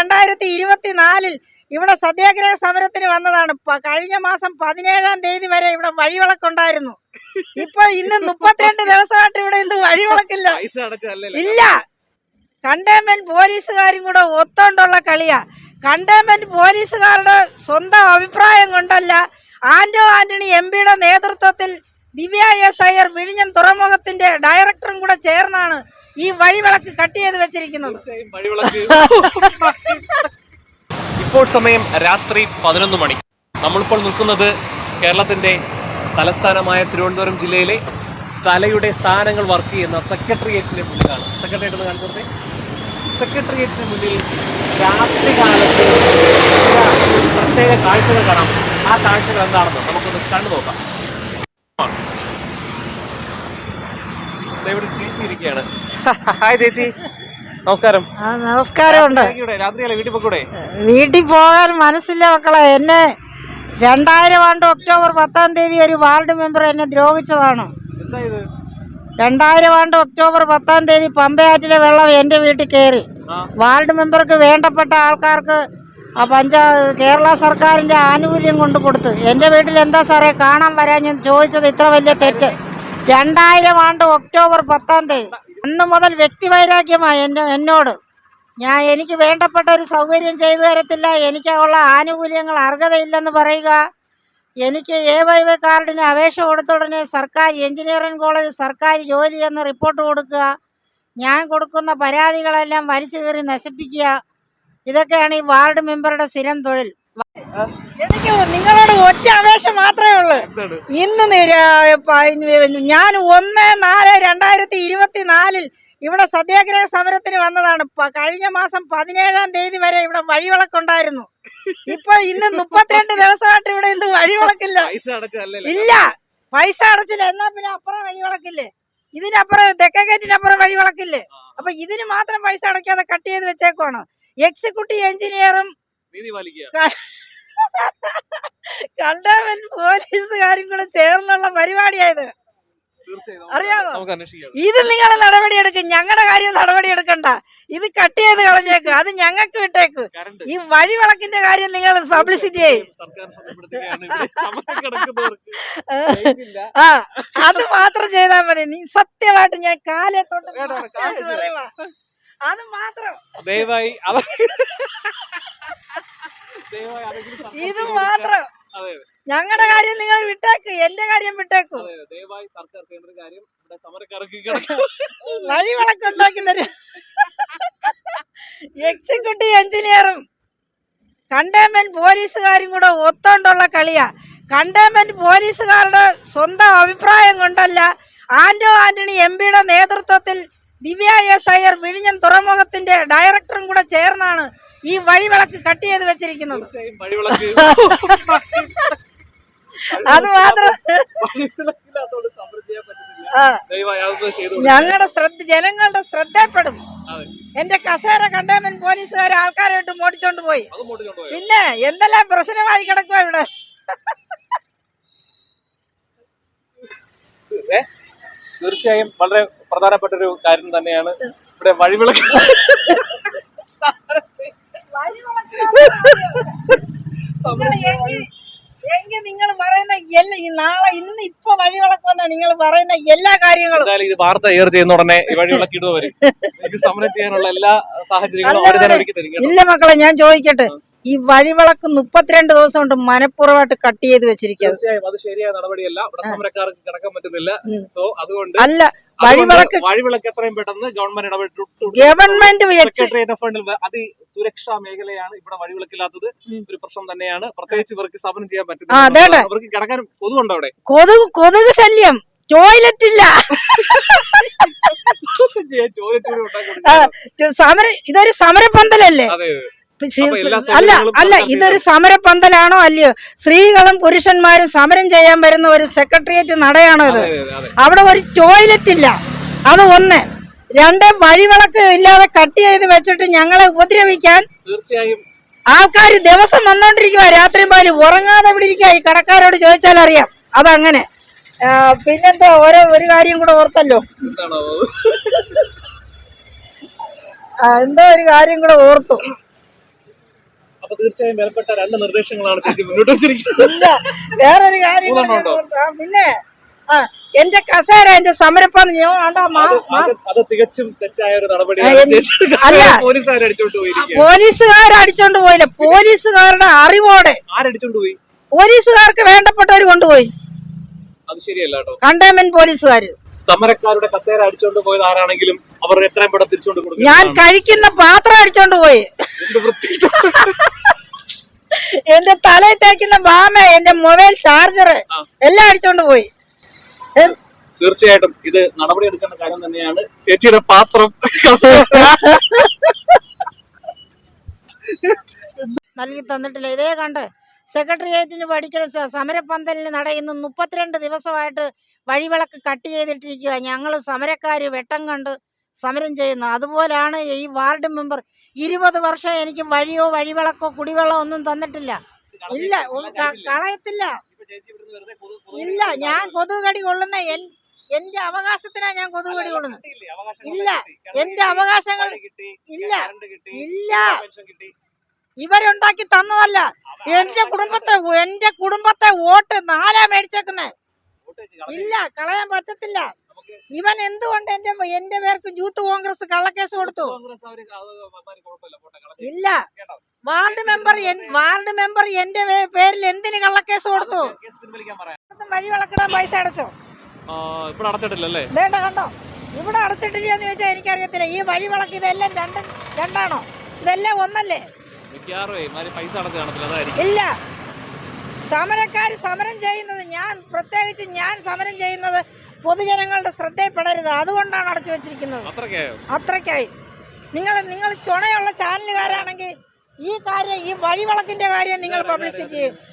രണ്ടായിരത്തി ഇരുപത്തിനാലിൽ ഇവിടെ സത്യാഗ്രഹ സമരത്തിന് വന്നതാണ്. കഴിഞ്ഞ മാസം പതിനേഴാം തീയതി വരെ ഇവിടെ വഴിവിളക്കുണ്ടായിരുന്നു. ഇപ്പൊ ഇന്ന് മുപ്പത്തിരണ്ട് ദിവസമായിട്ട് ഇവിടെ ഇന്ന് വഴിവിളക്കില്ല. ഇല്ല. കണ്ടെയ്ൻമെന്റ് പോലീസുകാരും കൂടെ ഒത്തോണ്ടുള്ള കളിയാ. കണ്ടെയ്ൻമെന്റ് പോലീസുകാരുടെ സ്വന്തം അഭിപ്രായം കൊണ്ടല്ല ആന്റോ ആന്റണി എം പിയുടെ നേതൃത്വത്തിൽ ദിവ്യ എസ് അയ്യർ വിഴിഞ്ഞൻ തുറമുഖത്തിന്റെ ഡയറക്ടറും കൂടെ ചേർന്നാണ് ഈ വഴിവിളക്ക് കട്ട് ചെയ്ത് വെച്ചിരിക്കുന്നത്. ഇപ്പോൾ സമയം രാത്രി പതിനൊന്ന് മണി. നമ്മളിപ്പോൾ നിൽക്കുന്നത് കേരളത്തിന്റെ തലസ്ഥാനമായ തിരുവനന്തപുരം ജില്ലയിലെ തലയുടെ സ്ഥാനങ്ങൾ വർക്ക് ചെയ്യുന്ന സെക്രട്ടേറിയറ്റിന്റെ മുന്നിലാണ്. സെക്രട്ടേറിയറ്റ് സെക്രട്ടേറിയറ്റിന് മുന്നിൽ രാത്രി കാലത്ത് പ്രത്യേക കാഴ്ചകൾ കാണാം. ആ കാഴ്ചകൾ എന്താണെന്ന് നമുക്കൊന്ന് കണ്ടു നോക്കാം. ഇവിടെ ചേച്ചി ഇരിക്കുകയാണ് ഹായ് ചേച്ചി. നമസ്കാരം. നമസ്കാരമുണ്ട്. രാത്രിയല്ലേ വീട്ടിൽ പോക്കൂടെ? വീട്ടിൽ പോകാൻ മനസ്സില്ല മക്കളെ. എന്നെ രണ്ടായിരം ആണ്ട് ഒക്ടോബർ പത്താം തീയതി ഒരു വാർഡ് മെമ്പർ എന്നെ ദ്രോഹിച്ചതാണ്. രണ്ടായിരം ആണ്ട് ഒക്ടോബർ പത്താം തീയതി പമ്പയാറ്റിലെ വെള്ളം എന്റെ വീട്ടിൽ കയറി. വാർഡ് മെമ്പർക്ക് വേണ്ടപ്പെട്ട ആൾക്കാർക്ക് ആ പഞ്ചാ കേരള സർക്കാരിന്റെ ആനുകൂല്യം കൊണ്ട് കൊടുത്തു. എന്റെ വീട്ടിൽ എന്താ സാറേ കാണാൻ വരാൻ ഞാൻ ചോദിച്ചത് ഇത്ര വലിയ തെറ്റ്. രണ്ടായിരം ആണ്ട് ഒക്ടോബർ പത്താം തീയതി. അന്ന് മുതൽ വ്യക്തിവൈരാഗ്യമായി എന്റെ എന്നോട്. ഞാൻ എനിക്ക് വേണ്ടപ്പെട്ട ഒരു സൗകര്യം ചെയ്തു തരത്തില്ല. എനിക്കുള്ള ആനുകൂല്യങ്ങൾ അർഹതയില്ലെന്ന് പറയുക. എനിക്ക് എ വൈ വൈ കാർഡിന് അപേക്ഷ കൊടുത്ത ഉടനെ സർക്കാർ എഞ്ചിനീയറിംഗ് കോളേജ് സർക്കാർ ജോലി എന്ന് റിപ്പോർട്ട് കൊടുക്കുക. ഞാൻ കൊടുക്കുന്ന പരാതികളെല്ലാം വലിച്ചു കയറി നശിപ്പിക്കുക. ഇതൊക്കെയാണ് ഈ വാർഡ് മെമ്പറുടെ സ്ഥിരം തൊഴിൽ. എനിക്ക് നിങ്ങളോട് ഒറ്റ അപേക്ഷ മാത്രമേ ഉള്ളൂ. ഇന്ന് ഞാൻ ഒന്ന് നാല് രണ്ടായിരത്തി ഇരുപത്തിനാലിൽ ഇവിടെ സത്യാഗ്രഹ സമരത്തിന് വന്നതാണ്. കഴിഞ്ഞ മാസം പതിനേഴാം തീയതി വരെ ഇവിടെ വഴിവിളക്കുണ്ടായിരുന്നു. ഇപ്പൊ ഇന്ന് മുപ്പത്തിരണ്ട് ദിവസമായിട്ട് ഇവിടെ ഇന്ന് വഴിവിളക്കില്ല. ഇല്ല. പൈസ അടച്ചില്ല. എന്നാ പിന്നെ അപ്പുറം വഴിവിളക്കില്ലേ? ഇതിനപ്പുറം തെക്കേക്കറ്റിനപ്പുറം വഴിവിളക്കില്ലേ? അപ്പൊ ഇതിന് മാത്രം പൈസ അടയ്ക്കാതെ കട്ട് ചെയ്ത് വെച്ചേക്കുവാണ്. എക്സിക്യൂട്ടീവ് എഞ്ചിനീയറും കണ്ടവൻ പോലീസുകാരും കൂടെ ചേർന്നുള്ള പരിപാടിയായത്. അറിയാമോ? ഇത് നിങ്ങൾ നടപടിയെടുക്കും ഞങ്ങളുടെ കാര്യം നടപടിയെടുക്കണ്ട ഇത് കട്ട് ചെയ്ത് കളഞ്ഞേക്ക്. അത് ഞങ്ങൾക്ക് വിട്ടേക്ക്. ഈ വഴിവിളക്കിന്റെ കാര്യം നിങ്ങൾ പബ്ലിസിറ്റി ചെയ്യും. ആ. അത് മാത്രം ചെയ്താൽ മതി. നീ സത്യമായിട്ട് ഞാൻ കാലേ തൊട്ട് പറയുവാ. അത് മാത്രം. ദയവായി ഇത് മാത്രം. ഞങ്ങളുടെ കാര്യം നിങ്ങൾ വിട്ടേക്ക് എന്റെ കാര്യം വിട്ടേക്കു. ദയവായി സർക്കാർ ചെയ്യേണ്ട കാര്യം വഴിവിളക്കുണ്ടാക്കി തരും എക്സിക്യൂട്ടീവ് എഞ്ചിനീയറും കണ്ടെയ്ൻമെന്റ് പോലീസുകാരും കൂടെ ഒത്തോണ്ടുള്ള കളിയാ. കണ്ടെയ്ൻമെന്റ് പോലീസുകാരുടെ സ്വന്തം അഭിപ്രായം കൊണ്ടല്ല ആന്റോ ആന്റണി എം പിയുടെ നേതൃത്വത്തിൽ ദിവ്യ എസ് അയ്യർ വിഴിഞ്ഞം തുറമുഖത്തിന്റെ ഡയറക്ടറും കൂടെ ചേർന്നാണ് ഈ വഴിവിളക്ക് കട്ട് ചെയ്ത് വെച്ചിരിക്കുന്നത്. അത് മാത്രം ഞങ്ങളുടെ ശ്രദ്ധ ജനങ്ങളുടെ ശ്രദ്ധപ്പെടും. എന്റെ കസേര കണ്ടേമൻ പോലീസുകാർ ആൾക്കാരായിട്ട് മോടിച്ചോണ്ട് പോയി. പിന്നെ എന്തെല്ലാം പ്രശ്നമായി കിടക്കുക ഇവിടെ? തീർച്ചയായും വളരെ പ്രധാനപ്പെട്ട ഒരു കാര്യം തന്നെയാണ് ഇവിടെ വഴിവിളക്ക്. എങ്കിൽ നിങ്ങൾ പറയുന്ന എല്ലാ ഈ നാളെ ഇന്ന് ഇപ്പൊ വഴിവിളക്കുമെന്ന നിങ്ങൾ പറയുന്ന എല്ലാ കാര്യങ്ങളും. ഇത് വാർത്ത എയർ ചെയ്യുന്ന ഉടനെ വഴിവിളക്ക് ഇടുക വരും. സമരം ചെയ്യാനുള്ള എല്ലാ സാഹചര്യങ്ങളും ഇല്ല മക്കളെ ഞാൻ ചോദിക്കട്ടെ. ഈ വഴിവിളക്ക് മുപ്പത്തിരണ്ട് ദിവസം കൊണ്ട് മനഃപൂർവമായിട്ട് കട്ട് ചെയ്ത് വെച്ചിരിക്കുന്നത് തീർച്ചയായും അത് ശരിയായ നടപടിയല്ല. ഇവിടെ സമരക്കാർക്ക് കിടക്കാൻ പറ്റുന്നില്ല. സോ അതുകൊണ്ട് അല്ല വഴിവിളക്ക് വഴിവിളക്ക് എത്രയും പെട്ടെന്ന് ഗവൺമെന്റ് ഇടപെട്ടു ഗവൺമെന്റ് സെക്രട്ടേറിയറ്റ് ഫണ്ടിൽ അതി സുരക്ഷാ മേഖലയാണ് ഇവിടെ വഴിവിളക്കില്ലാത്തത് ഒരു പ്രശ്നം തന്നെയാണ്. പ്രത്യേകിച്ച് ഇവർക്ക് സമരം ചെയ്യാൻ പറ്റുന്നത് അവർക്ക് കിടക്കാൻ കൊതുകുണ്ടോ അവിടെ? കൊതുക് കൊതുക് ശല്യം. ടോയ്ലറ്റ് ഇല്ല. സമര ഇതൊരു സമരപന്തലല്ലേ? അല്ല അല്ല ഇതൊരു സമരപന്തലാണോ അല്ലയോ? സ്ത്രീകളും പുരുഷന്മാരും സമരം ചെയ്യാൻ വരുന്ന ഒരു സെക്രട്ടേറിയറ്റ് നടയാണോ ഇത്? അവിടെ ഒരു ടോയ്ലറ്റ് ഇല്ല അത് ഒന്ന്. രണ്ട് വഴിവിളക്ക് ഇല്ലാതെ കട്ട് ചെയ്ത് വെച്ചിട്ട് ഞങ്ങളെ ഉപദ്രവിക്കാൻ തീർച്ചയായും. ആൾക്കാർ ദിവസം വന്നോണ്ടിരിക്കുക രാത്രി പാൽ ഉറങ്ങാതെ ഇവിടെ ഇരിക്കുക ഈ കടക്കാരോട് ചോദിച്ചാൽ അറിയാം. അതങ്ങനെ. പിന്നെന്തോ ഓരോ ഒരു കാര്യം കൂടെ ഓർത്തല്ലോ. എന്തോ ഒരു കാര്യം കൂടെ ഓർത്തു. അപ്പൊ തീർച്ചയായും വിലപ്പെട്ട രണ്ട് നിർദ്ദേശങ്ങളാണ് ചേച്ചി മുന്നോട്ട് വെച്ചിരിക്കുന്നത്. വേറെ വേറൊരു കാര്യം പിന്നെ എന്റെ കസേര എന്റെ സമരപ്പാന്ന് ഞാൻ അത് തികച്ചും തെറ്റായ ഒരു അല്ല. പോലീസുകാർ അടിച്ചോണ്ട് പോയില്ല. പോലീസുകാരുടെ അറിവോടെ. ആരടിച്ചോണ്ട് പോയി? പോലീസുകാർക്ക് വേണ്ടപ്പെട്ടവര് കൊണ്ടുപോയി. അത് ശരിയല്ല കേട്ടോ. കണ്ടെയ്ൻമെന്റ് പോലീസുകാർ സമരക്കാരുടെ കസേര അടിച്ചോണ്ട് പോയത് ആരാണെങ്കിലും അവർ എത്രയും പെട്ടെന്ന് തിരിച്ചോണ്ട് കൊടുക്കും. ഞാൻ കഴിക്കുന്ന പാത്രം അടിച്ചോണ്ട് പോയി. എന്റെ തലയിൽ തേക്കുന്ന ബാമ എന്റെ മൊബൈൽ ചാർജർ എല്ലാം അടിച്ചോണ്ട് പോയി. തീർച്ചയായിട്ടും ഇത് നടപടി എടുക്കേണ്ട കാര്യം തന്നെയാണ്. ചേച്ചിയുടെ പാത്രം. നൽകി തന്നിട്ടില്ല. ഇതേ കണ്ട് സെക്രട്ടേറിയറ്റിന് പഠിക്കുന്ന സമരപ്പന്തലിന് നടയുന്നു മുപ്പത്തിരണ്ട് ദിവസമായിട്ട് വഴിവിളക്ക് കട്ട് ചെയ്തിട്ടിരിക്കുക ഞങ്ങൾ സമരക്കാർ വെട്ടം കണ്ട് സമരം ചെയ്യുന്നു. അതുപോലാണ് ഈ വാർഡ് മെമ്പർ ഇരുപത് വർഷം എനിക്ക് വഴിയോ വഴിവിളക്കോ കുടിവെള്ളമോ ഒന്നും തന്നിട്ടില്ല. ഇല്ല കളയത്തില്ല. ഇല്ല ഞാൻ കൊതുകടി കടി കൊള്ളുന്ന എൻ എന്റെ അവകാശത്തിനാ ഞാൻ കൊതുകടി കൊള്ളുന്നത്. ഇല്ല എന്റെ അവകാശങ്ങൾ ഇല്ല ഇല്ല. ഇവരുണ്ടാക്കി തന്നതല്ല. എന്റെ കുടുംബത്തെ എന്റെ കുടുംബത്തെ വോട്ട് നാലാ മേടിച്ചേക്കുന്നേ. ഇല്ല കളയാൻ പറ്റത്തില്ല. ഇവൻ എന്തുകൊണ്ട് എന്റെ എന്റെ പേർക്ക് യൂത്ത് കോൺഗ്രസ് കള്ളക്കേസ് കൊടുത്തു? ഇല്ല. വാർഡ് മെമ്പർ വാർഡ് മെമ്പർ എന്റെ പേരിൽ എന്തിന് കള്ളക്കേസ് കൊടുത്തു? വഴി വിളക്കിടാൻ പൈസ അടച്ചോ? അടച്ചിട്ടില്ലല്ലേ? കണ്ടോ? ഇവിടെ അടച്ചിട്ടില്ലെന്ന് ചോദിച്ചാൽ എനിക്കറിയത്തില്ല. ഈ വഴി വിളക്ക് ഇതെല്ലാം രണ്ട് രണ്ടാണോ? ഇതെല്ലാം ഒന്നല്ലേ? ഇല്ല. സമരക്കാർ സമരം ചെയ്യുന്നത് ഞാൻ പ്രത്യേകിച്ച് ഞാൻ സമരം ചെയ്യുന്നത് പൊതുജനങ്ങളുടെ ശ്രദ്ധയിൽപ്പെടരുത്. അതുകൊണ്ടാണ് അടച്ചു വെച്ചിരിക്കുന്നത്. അത്രയ്ക്കായി? നിങ്ങൾ നിങ്ങൾ ചുണയുള്ള ചാനലുകാരാണെങ്കിൽ ഈ കാര്യം ഈ വഴിവിളക്കിന്റെ കാര്യം നിങ്ങൾ പബ്ലിസിറ്റി ചെയ്യും.